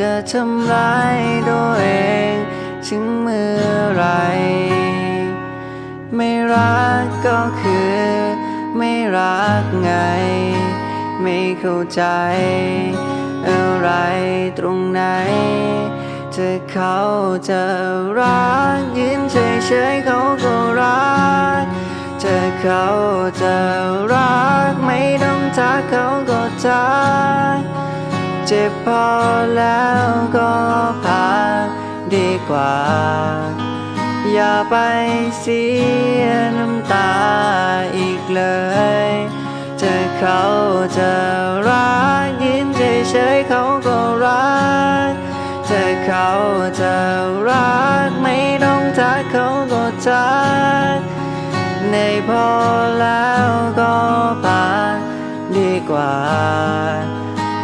จะทำร้ายตัวเองถึงเมื่อไร ไม่รักก็คือ ไม่รักไง ไม่เข้าใจ อะไรตรงไหนเธอเขาจะรักยืนเฉยๆเขาก็รักเธอเขาจะรักไม่ต้องทักเขาก็ทัก เจ็บพอแล้วก็พักดีกว่า อย่าไปเสียน้ำตาอีกเลยเธอเขาจะรักยืนเฉยๆเขาก็รักเธอเขาจะรักไม่ต้องทักเขาก็ทักในพอแล้วก็พาดีกว่า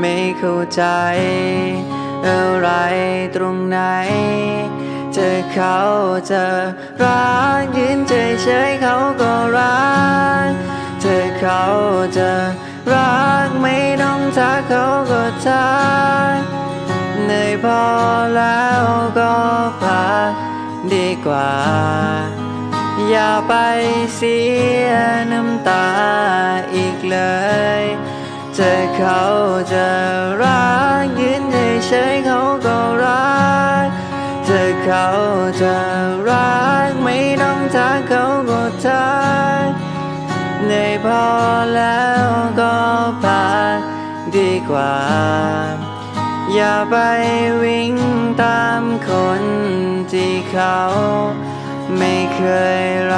ไม่เข้าใจ อะไรตรงไหน เธอเขาจะรักยืนเฉยเขาก็รัก เธอเขาจะรักไม่ต้องทักเขาก็ทักเหนื่อยพอแล้วก็พักดีกว่า อย่าไปเสียน้ำตาอีกเลย ธอเขาจะรักยืนเฉยเขาก็รัก เธอเขาจะรักไม่ต้องทักเขาก็ทักเหนื่อยพอแล้วก็พักดีกว่า อย่าไปวิ่งตามคนที่เขา ไม่เคยรัก